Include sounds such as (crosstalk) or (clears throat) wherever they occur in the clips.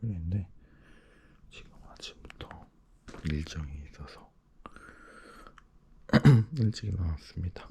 토요일인데 지금 아침부터 일정이 있어서 (clears throat) 일찍 일어났습니다.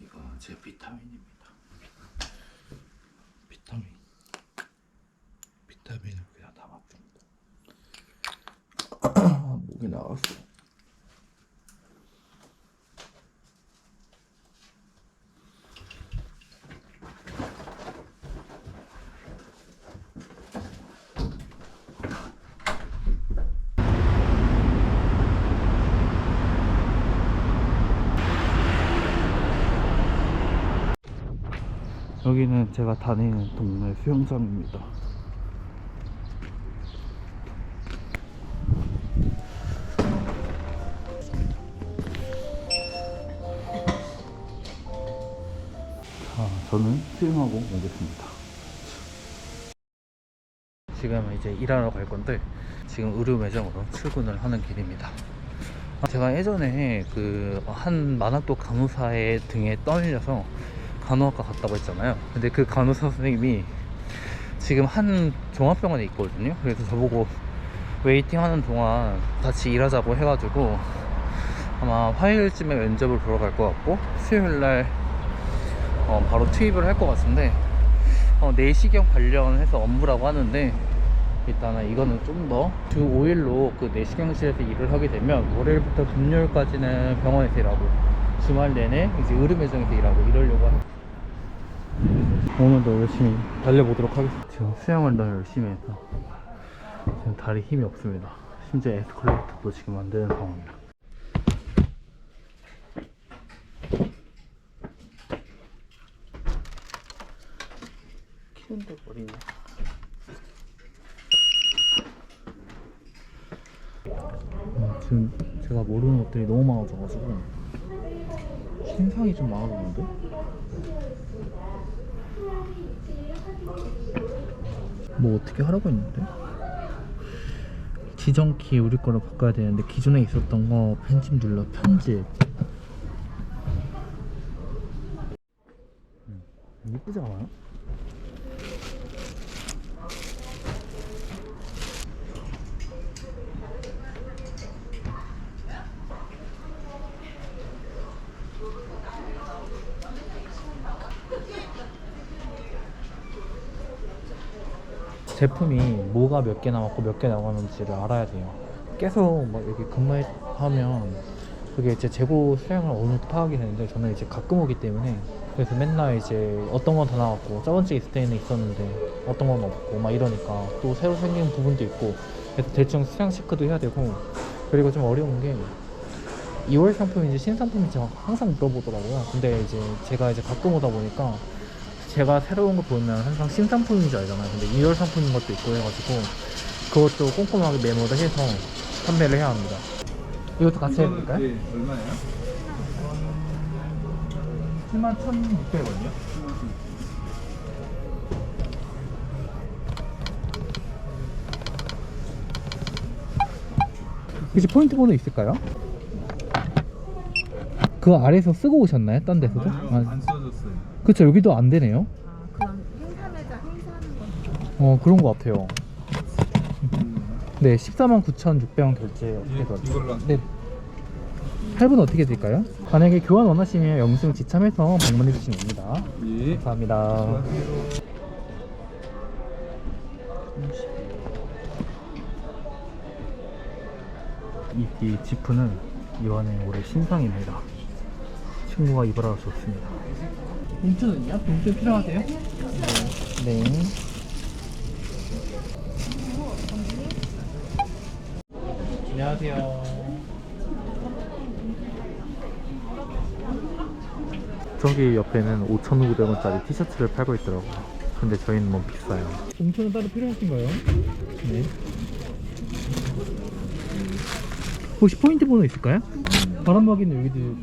이거 제 비타민입니다. 비타민. 비타민을 그냥 담았습니다. (clears throat) 목이 나왔어. 여기는 제가 다니는 동네 수영장입니다. 자, 저는 수영하고 오겠습니다. 지금 이제 일하러 갈 건데 지금 의류 매장으로 출근을 하는 길입니다. 아, 제가 예전에 그 한 만학도 간호사의 등에 떠밀려서 간호학과 갔다고 했잖아요. 근데 그 간호사 선생님이 지금 한 종합병원에 있거든요. 그래서 저보고 웨이팅 하는 동안 같이 일하자고 해가지고 아마 화요일쯤에 면접을 보러 갈 것 같고 수요일날 어, 바로 투입을 할 것 같은데 어, 내시경 관련해서 업무라고 하는데 일단은 이거는 좀 더 주 5일로 그 내시경실에서 일을 하게 되면 월요일부터 금요일까지는 병원에서 일하고 주말 내내 이제 의료 매장에서 일하고 이러려고 합니다. 오늘도 열심히 달려보도록 하겠습니다. 지금 수영을 너무 열심히 해서 지금 다리 힘이 없습니다. 심지어 에스컬레이터도 지금 안 되는 상황이라. 키운데 버리네. 아, 지금 제가 모르는 것들이 너무 많아져가지고 신상이 좀 많아졌는데? 뭐 어떻게 하라고 했는데? 지정키 우리 거로 바꿔야 되는데 기존에 있었던 거 편집 눌러 편집 음, 이쁘지 않아요? 제품이 뭐가 몇 개 남았고 몇 개 남았는지를 알아야 돼요. 계속 막 여기 근무하면 그게 이제 재고 수량을 어느 정도 파악이 되는데 저는 이제 가끔 오기 때문에 그래서 맨날 이제 어떤 건더 나왔고 저번 주에 있을 때는 있었는데 어떤 건 없고 막 이러니까 또 새로 생긴 부분도 있고 그래서 대충 수량 체크도 해야 되고 그리고 좀 어려운 게 2월 상품인지 신상품인지 막 항상 물어보더라고요. 근데 이제 제가 이제 가끔 오다 보니까 제가 새로운 거 보면 항상 신상품인 줄 알잖아요. 근데 2월 상품인 것도 있고 해가지고 그것도 꼼꼼하게 메모를 해서 판매를 해야 합니다. 이것도 같이 해야 될까요? 네, 얼마예요? 7만 1,600원이요? 혹시 포인트 번호 있을까요? 그 아래에서 쓰고 오셨나요? 딴 데서도? 아니요, 아. 그쵸 여기도 안 되네요. 아, 그럼 행사 매장 행사하는 건 어 그런 것 같아요. 음, 네, 14만 9,600원 결제 예, 어떻게 더? 이걸로 한- 네. 할부는 어떻게 드릴까요? 만약에 교환 원하시면 영수증 지참해서 방문해 주시면 됩니다. 예. 감사합니다. 수고하세요. 이, 이 지프는 이번에 올해 신상입니다. 친구가 입으라 좋습니다. 봉투는요? 봉투 필요하세요? 네. 안녕하세요. 저기 옆에는 5,900원짜리 티셔츠를 팔고 있더라고요. 근데 저희는 너무 비싸요. 봉투는 따로 필요 하신가요? 네. 혹시 포인트 번호 있을까요? 바람막이는 여기도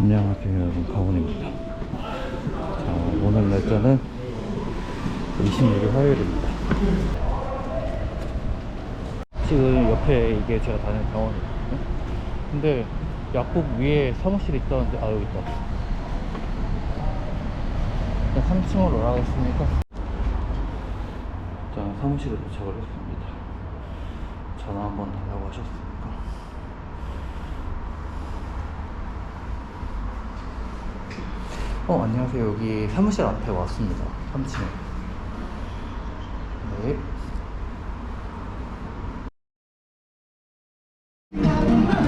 안녕하세요. 여러분 가온입니다. 자, 오늘 날짜는 26일 화요일입니다. 지금 옆에 이게 제가 다니는 병원이거든요. 근데 약국 위에 사무실이 있다는데 아 여기 있다. 일단 3층으로 올라가겠습니까? 자 사무실에 도착을 했습니다. 전화 한번 달라고 하셨으니까 어 안녕하세요. 여기 사무실 앞에 왔습니다. 3층에 네.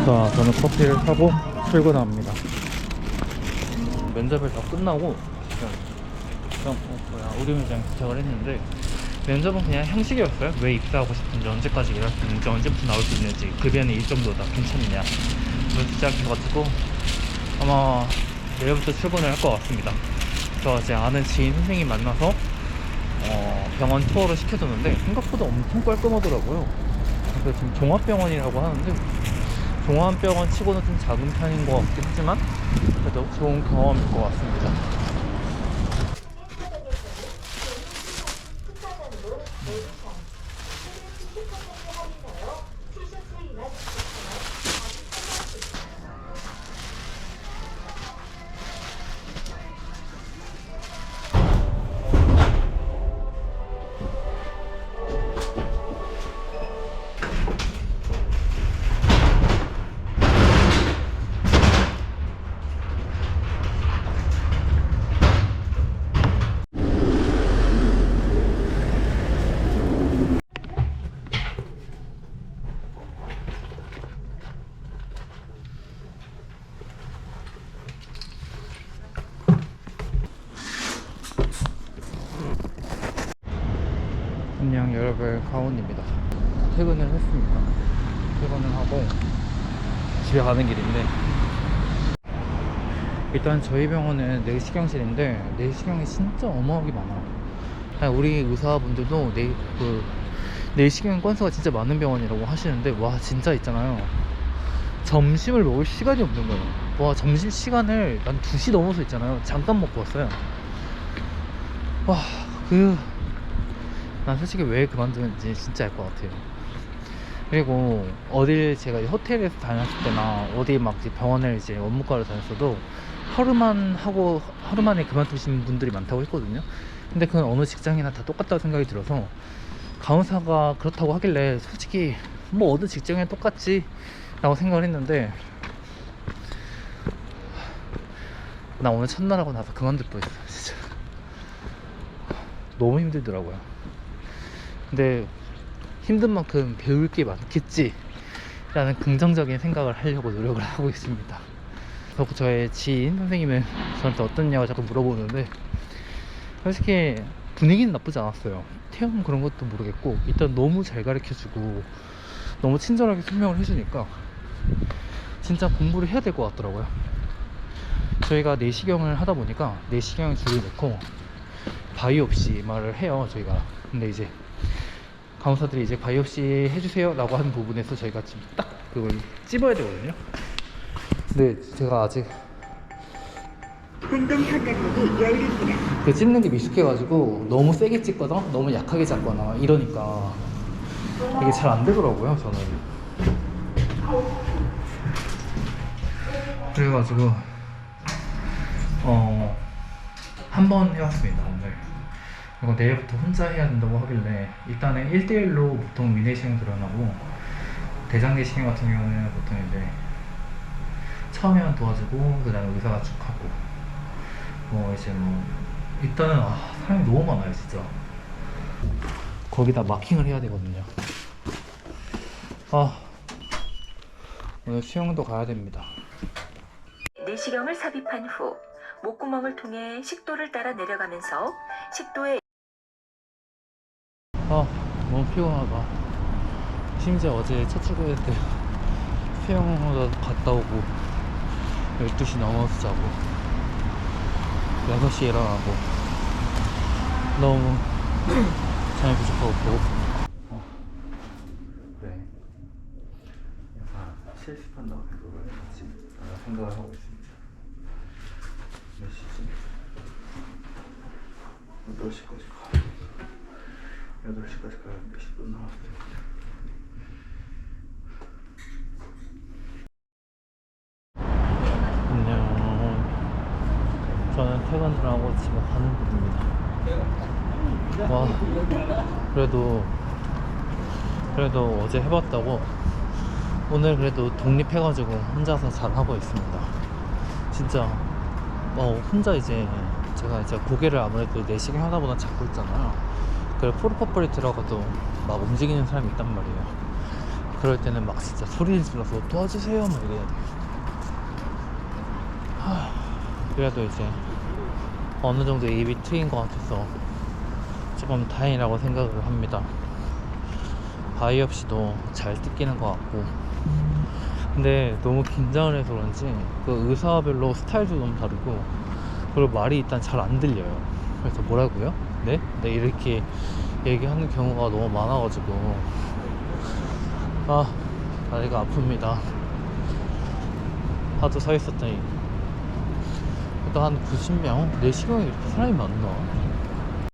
자, 저는 커피를 사고 출근합니다. 면접을 다 끝나고 지금 그냥 어, 뭐야 의료매장 도착을 했는데 면접은 그냥 형식이었어요. 왜 입사하고 싶은지 언제까지 일할 수 있는지 언제부터 나올 수 있는지 급여는 일정도다 괜찮느냐. 그래서 시작해가지고 아마 내일부터 출근을 할 것 같습니다. 저제 아는 지인 선생님 만나서 어, 병원 투어를 시켜줬는데 생각보다 엄청 깔끔하더라고요. 그래서 지금 종합병원이라고 하는데 종합병원 치고는 좀 작은 편인 것 같긴 하지만 그래도 좋은 경험일 것 같습니다. 여러분 가온입니다. 퇴근을 했습니다. 퇴근을 하고 집에 가는 길인데 일단 저희 병원은 내시경실인데 내시경이 진짜 어마어마하게 많아요. 아니, 우리 의사분들도 내, 그, 내시경 건수가 진짜 많은 병원이라고 하시는데 와 진짜 있잖아요. 점심을 먹을 시간이 없는 거예요. 와 점심 시간을 난 2시 넘어서 있잖아요. 잠깐 먹고 왔어요. 와그 난 솔직히 왜 그만두는지 진짜 알 것 같아요. 그리고 어딜 제가 이 호텔에서 다녔을 때나 어디 막 이제 병원을 이제 원무과를 다녔어도 하루만 하고 하루 만에 그만두신 분들이 많다고 했거든요. 근데 그건 어느 직장이나 다 똑같다고 생각이 들어서 간호사가 그렇다고 하길래 솔직히 뭐 어느 직장이나 똑같지 라고 생각을 했는데 나 오늘 첫날 하고 나서 그만둘 뻔했어 진짜 너무 힘들더라고요. 근데 힘든 만큼 배울 게 많겠지 라는 긍정적인 생각을 하려고 노력을 하고 있습니다. 그리고 저의 지인 선생님은 저한테 어떻냐고 자꾸 물어보는데 솔직히 분위기는 나쁘지 않았어요. 태움 그런 것도 모르겠고 일단 너무 잘 가르쳐주고 너무 친절하게 설명을 해주니까 진짜 공부를 해야 될 것 같더라고요. 저희가 내시경을 하다 보니까 내시경을 줄을 놓고 바이옵시 말을 해요 저희가. 근데 이제 간호사들이 이제 바이옵시 해주세요 라고 하는 부분에서 저희가 지금 딱 그걸 찝어야 되거든요. 근데 제가 아직 운동 현관문이 열립니다. 그 찝는 게 미숙해가지고 너무 세게 찝거나 너무 약하게 잡거나 이러니까 이게 잘 안 되더라고요 저는. 그래가지고 어 한 번 해왔습니다 오늘 그리고 내일부터 혼자 해야 된다고 하길래 일단은 1대1로 보통 위내시경 들어가고 대장 내시경 같은 경우는 보통 이제 처음에만 도와주고 그 다음에 의사가 쭉 하고 뭐 이제 뭐 일단은 아, 사람이 너무 많아요 진짜. 거기다 마킹을 해야 되거든요. 아 오늘 수영도 가야 됩니다. 내시경을 삽입한 후 목구멍을 통해 식도를 따라 내려가면서 식도에 아 너무 피곤하다. 심지어 어제 첫 출근할 때 수영하러 갔다 오고 12시 넘어서 자고 6시에 일어나고 너무 (clears throat) 잠이 부족하고 배고픕니다 어. 그래 약간 실습한다고 생각을 같이 생각을 하고 있습니다 몇 시지? 8시까지 가 8시까지 가는데 10분 남았습니다 안녕 저는 퇴근을 하고 집에 가는 길입니다. 와 그래도 그래도 어제 해봤다고? 오늘 그래도 독립해가지고 혼자서 잘 하고 있습니다. 진짜 어 혼자 이제 제가 이제 고개를 아무래도 내시경 하다 보다 잡고 있잖아요. 그래 포르퍼폴이 들어가도 막 움직이는 사람이 있단 말이에요. 그럴 때는 막 진짜 소리를 질러서 도와주세요 막 이래야 돼요. 하, 그래도 이제 어느 정도 입이 트인 것 같아서 조금 다행이라고 생각을 합니다. 바이옵시도 잘 뜯기는 것 같고. 근데 너무 긴장을 해서 그런지 그 의사별로 스타일도 너무 다르고 그리고 말이 일단 잘 안 들려요. 그래서 뭐라고요? 네? 네 이렇게 얘기하는 경우가 너무 많아가지고. 아 다리가 아픕니다. 하도 서 있었더니 일단 한 90명? 내 시간에 이렇게 사람이 많나?